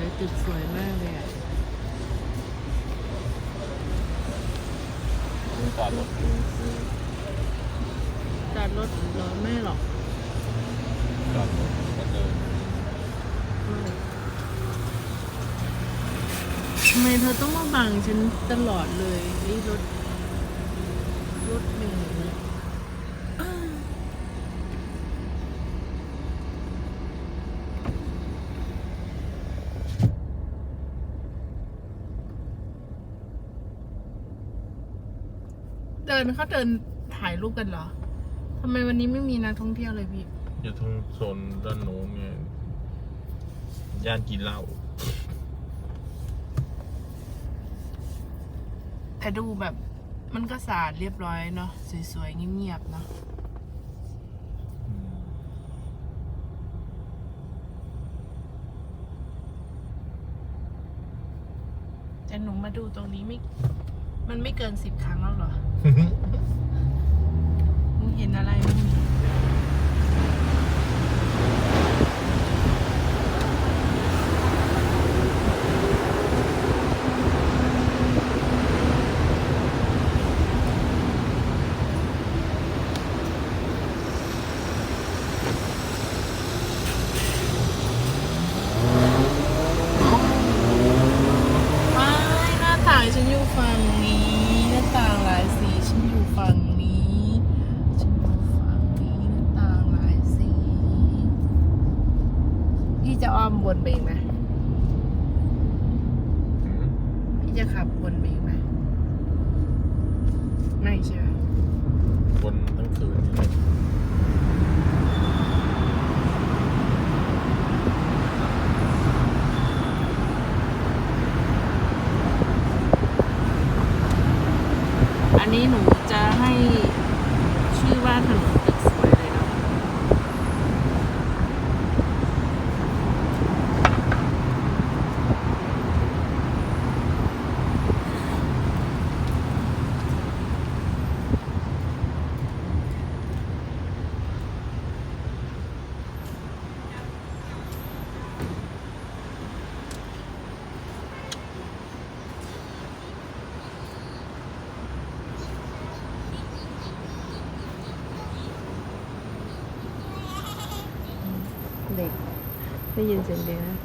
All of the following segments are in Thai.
วยตึกสวยมากเลยอะมีจอดรถจอดรถรอไม่หรอกจอดรถก็เดินทำไมเธอต้องมาบังฉันตลอดเลยไอ้รถรถเมล์เนี่ยอ้าวเดิ นเขาเดินถ่ายรูปกันเหรอทำไมวันนี้ไม่มีนักท่องเที่ยวเลยพี่ อยู่ตรงโซนด้านโน้นไงย่านกินเหล้าแต่ดูแบบมันก็สะอาดเรียบร้อยเนาะสวยๆเงียบๆเนาะอืมแต่หนูมาดูตรงนี้ไม่ มันไม่เกินสิบครั้งแล้วเหรอ มึงเห็นอะไรมึงไม่หน้าต่างฉันอยู่ฝั่งนี้ หน้าต่างหลายสีฉันอยู่ฝั่งนี้ ฉันอยู่ฝั่งนี้หน้าต่างหลายสีพี่จะอ้อมวนไปอีกไหม อืม พี่จะขับวนไปอีกไหม ไม่ใช่ไหมวนทั้งคืนใช่ไหมนนี้หนูจะให้ชื่อว่าถนนตึกสวยเลยเนาะ เด็กได้ยินเสียงเด็กนะ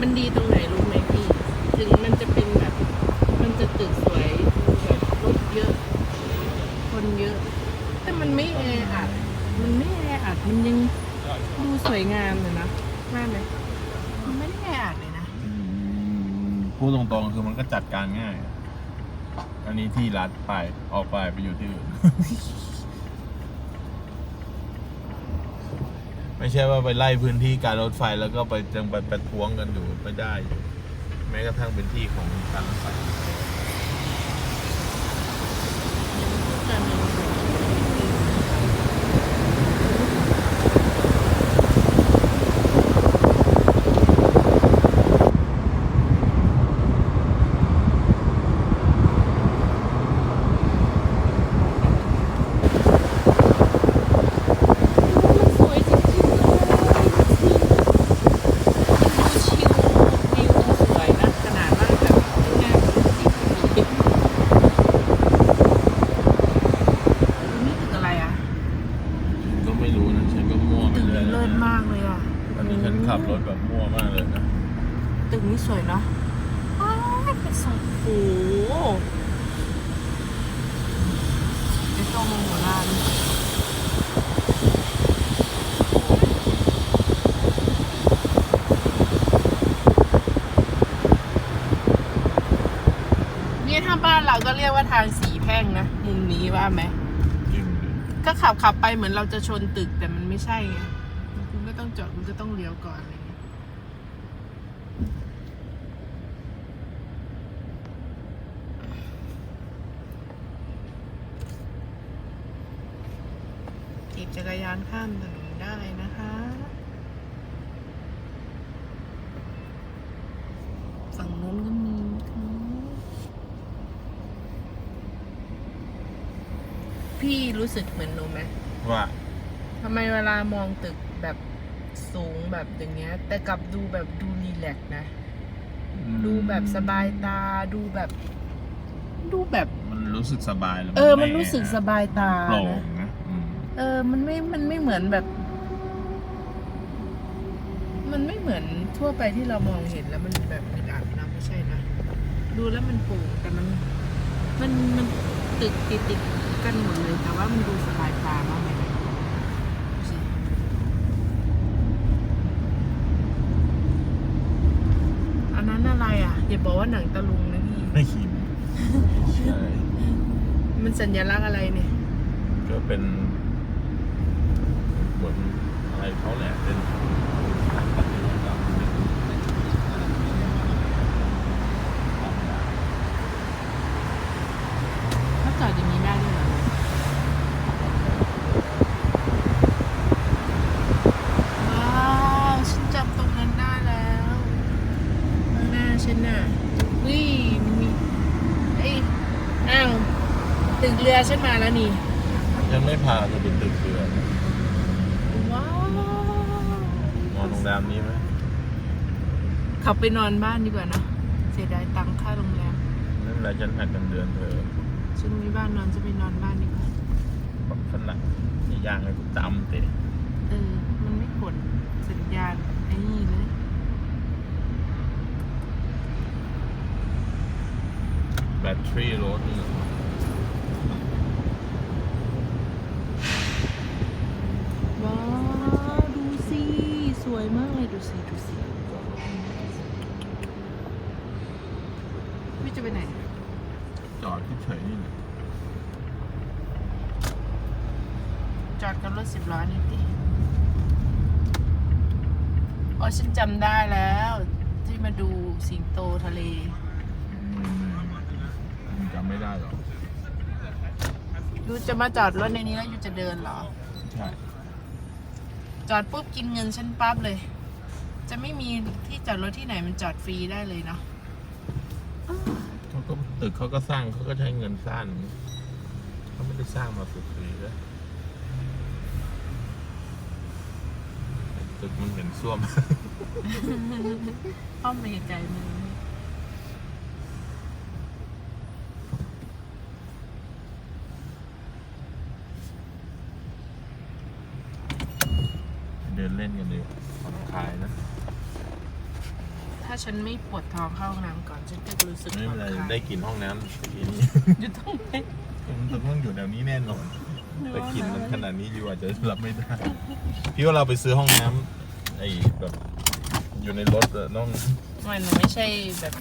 มันดีตรงไหนรู้ไหมพี่ ถึงมันจะเป็นแบบ มันจะตึกสวยแบบรถเยอะ คนเยอะ แต่มันไม่แออัด มันไม่แออัด มันยังดูสวยงามเลยนะว่าไหม มันไม่ได้แออัดเลยนะอืมพูดตรงๆคือมันก็จัดการง่าย อันนี้ที่รัดไปออกไปไปอยู่ที่อื่น ไม่ใช่ว่าไปไล่พื้นที่การรถไฟแล้วก็ไปจังไปประท้วงกันอยู่ไม่ได้อยู่แม้กระทั่งเป็นที่ของการรถไฟมันสวยจริงๆเลยชิลวิวสวยนะ ขนาดว่าแบบง่ายๆจริงๆนี่ตึกอะไรอะ ก็ไม่รู้นะฉันก็มั่วไป ตึก เรื่อย เลิศมากเลยอะ ตอนนี้ฉันขับรถแบบมั่วมากเลยนะ ตึกนี้ สวยเนาะอ้าวเป็นทรงโอ้โหเป็นทรงโบราณนนี่ถ้าบ้านเราก็เรียกว่าทางสีแพร่งนะ มุมนี้ว่าไหมจริงก็ขับขับไปเหมือนเราจะชนตึกแต่มันไม่ใช่ไงคุณก็ต้องจอดคุณก็ต้องเลี้ยวก่อนอะไรเงี้ยขี่ จักรยานข้ามถนนได้นะคะ ฝั่งนู้นก็มีค่ะพี่รู้สึกเหมือนหนูไหมว่าทำไมเวลามองตึกแบบสูงแบบอย่างเงี้ย แต่กลับดูแบบดูรีแลกซ์นะ ดูแบบสบายตาดูแบบ ดูแบบ มันรู้สึกสบายแล้วเออ มันรู้สึกสบายตาโปร่งนะนะอืม เออ มันไม่ มันไม่เหมือนแบบ มันไม่เหมือนทั่วไปที่เรามองเห็นแล้วมันแบบอึดอัดนะไม่ใช่นะ ดูแล้วมันโปร่งแต่มัน มันมันตึกติดติดๆกันหมดเลย แต่ว่ามันดูสบายตามากเลยนะดูสิอันนั้นอะไรอะอย่าบอกว่าหนังตะลุงนะพี่ไม่ขิมใช่มันสัญลักษณ์อะไรเนี่ย ก็เป็น เหมือนอะไรเขาแหละเป็นปัจจุบันถ้าจอดอย่างนี้ได้ด้วยเหรอว้าวฉันจำตรงนั้นได้แล้วข้างหน้าฉันน่ะวิมันมีเอ้ยอ้าวตึกเรือฉันมาแล้วนี่ ยังไม่พาจะไปตึกเรือ ว้าวน อนโรงแรมนี้ไหมขับไปนอนบ้านดีกว่าเนอะเสียดายตังค่าโรงแรมนั่นแหละฉันหักกันเดือนเธอฉันมีบ้านนอนจะไปนอนบ้านดีกว่าบอกขนาดนี่ย่างให้กูจำเตะเออ มันไม่กดสัญญาณไอ้นี่เลยแบตเตอรี่รถนี่ ว้าวดูสิ ส วยมากเลยดูสิดูสิพี่จะไปไหน จอดที่เฉยนี่แหละจอดกับรถสิบล้อนี่ดิอ๋อฉันจำได้แล้ว ที่มาดูสิงโตทะเล มึงจำไม่ได้หรอยูจะมาจอดรถในนี้แล้วยูจะเดินเหรอ ใช่ จอดปุ๊บกินเงินฉันปั๊บเลย จะไม่มีที่จอดรถที่ไหนมันจอดฟรีได้เลยเนาะเขาก็ตึกเขาก็สร้างเขาก็ใช้เงินสร้างเขาไม่ได้สร้างมาฟรีๆเลยตึกมันเห็นส้วมอ้อมไปไกลๆมันเดินเล่นกันดีกว่าผ่อนคลายนะ ถ้าฉันไม่ปวดท้องเข้าห้องน้ำก่อน ฉันก็จะรู้สึกไม่ผ่อเป็นนไรคลายได้กินห้องน้ำทีนี้อยู่ตรงไหนมันต้องอยู่แถวนี้แน่นอนไปกินมันขนาดนี้อยู่อาจจะรับไม่ได้ พี่ว่าเราไปซื้อห้องน้ำไอ้แบบอยู่ในรถอะน้องมันไม่ใช่แบบ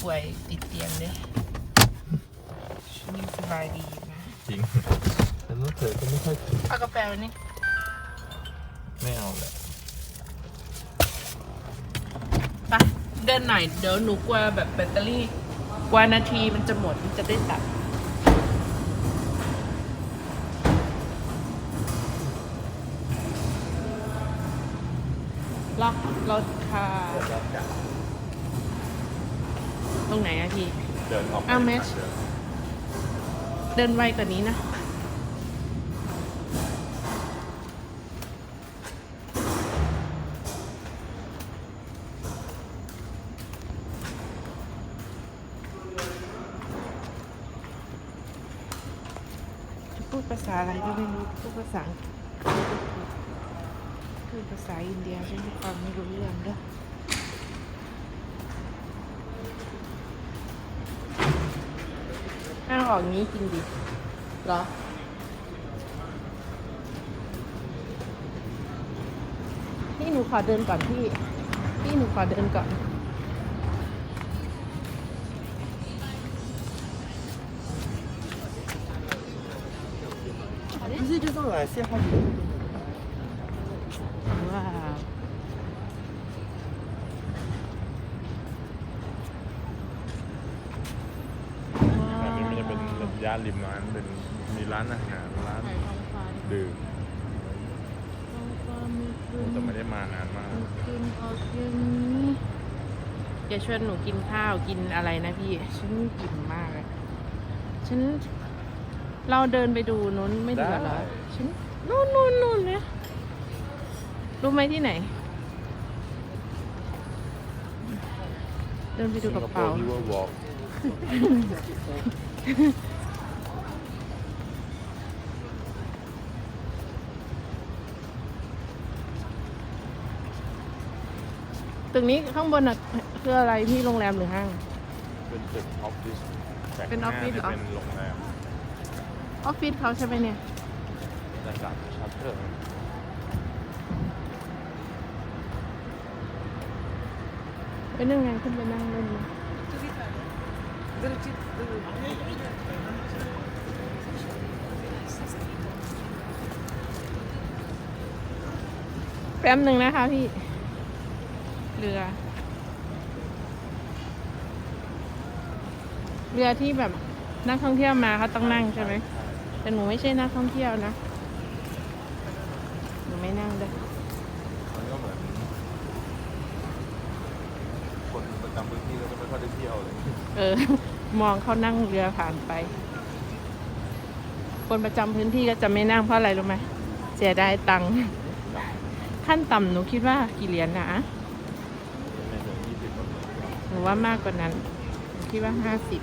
ป่วยติดเตียงเลยฉันสบายดีนะจริงแต่น้องเธอก็ไม่ค่อยเอากาแฟไว้นี่ไม่เอาแหละ ไปเดินหน่อยเดี๋ยวหนูกลัวแบบแบตเตอรี่กว่านาทีมันจะหมดมันจะได้ตัดล็อกรถค่ะตรงไหนอะพี่ เดินออกอ้าวแมชเดินไวกว่านี้นะ พูดภาษาอะไรก็ไม่รู้พูดภาษาพูดภาษาอินเดียฉันฟังไม่รู้เรื่องเด้วยห้าออกงี้จริงดิเหรอพี่หนูขอเดินก่อนพี่ พี่หนูขอเดินก่อน assez rapide. ว้าวอันนี้มันจะเป็นแบบย่านริมน้ำเป็นมีร้านอาหารร้านถ่ายท้องฟ้าดิดื่มท้องฟ้ามีคืนแต่ไม่ได้มานานมากกินออกเย็นอย่าชวนหนูกินข้าวกินอะไรนะพี่ ฉันกินมากเลยฉัน เราเดินไปดูนู้นไม่ดีกว่าเหรอได้ฉันนู่นนู่นนู่นเนี่ยรู้ไหมที่ไหน เดินไปดูกระเป๋าที่ว่าวอล์กตึกนี้ข้างบนอะคืออะไรพี่โรงแรมหรือห้าง เป็นตึกออฟฟิศแต่เป็นออฟฟิศเหรอข้างน้าจะเป็นโรงแรม ออฟฟิศเขาใช่ไหมเนี่ยระดับชัตเตอร์ไปนั่งไงขึ้นไปนั่งเล่นนะแป๊บหนึ่งนะคะพี่ เรือ เรือที่แบบนักท่องเที่ยวมาเขาต้องนั่งใช่ไหม แต่หนูไม่ใช่นักท่องเที่ยวนะ หนูไม่นั่งด้วยมันก็เหมือนคนประจำพื้นที่ก็จะไม่ค่อยได้เที่ยวเลย เออ มองเขานั่งเรือผ่านไป คนประจำพื้นที่ก็จะไม่นั่งเพราะอะไรรู้ไหมเสียดายตังค์ขั้นต่ำหนูคิดว่ากี่เหรียญนะไม่ถึงยี่สิบหนูว่ามากกว่านั้นหนูคิดว่าห้าสิบ